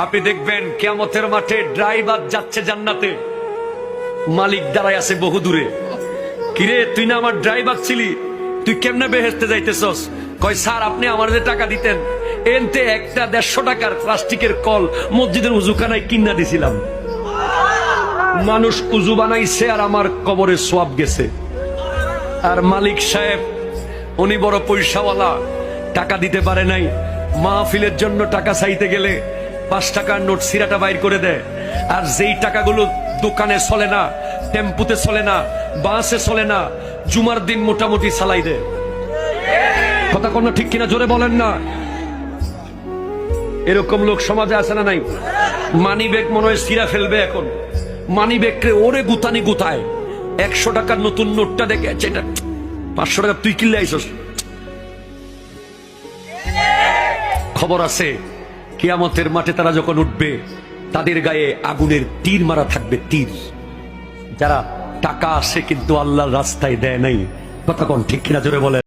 আপনি দেখবেন কেয়ামতের মাঠে ড্রাইভার যাচ্ছে জান্নাতে। মালিক দাঁড়ায় আছে বহু দূরে। কিরে, তুই না আমার ড্রাইভার ছিলি? তুই কেমনে বেহেস্তে যাইতেছস? কয়, স্যার, আপনি আমার যে টাকা দিতেন, এনতে একটা দেড়শো টাকার প্লাস্টিকের কল মসজিদের উজুখানায় কিনা দিছিলাম। মানুষ উজু বানাইছে আর আমার কবরে সোয়াব গেছে। আর মালিক সাহেব, উনি বড় পয়সাওয়ালা, টাকা দিতে পারে নাই। মাহফিলের জন্য টাকা চাইতে গেলে পাঁচ টাকার নোট সিরাটা বাইর করে দেয় আর যেই টাকাগুলো দোকানে চলে না, টেম্পুতে চলে না, বাসে চলে না, জুমার দিন মোটামুটি চালাই দেয় কথা কোনো ঠিক কিনা, জোরে বলেন না। এরকম লোক সমাজে আছে না নাই? মানি ব্যাগ মনে হয় সিরা ফেলবে এখন। মানি ব্যাগকে ওরে গুতানি গুতায়। একশো টাকার নতুন নোটটা দেখে এটা পাঁচশো টাকা তুই কিনলে আইসস। খবর আছে। কিয়ামতের মাঠে তারা যখন উঠবে, তাদের গায়ে আগুনের তীর মারা থাকবে, তীর। যারা টাকা আসে কিন্তু আল্লাহর রাস্তায় দেয় নাই, কথা কোন ঠিক কিনা জোরে বলে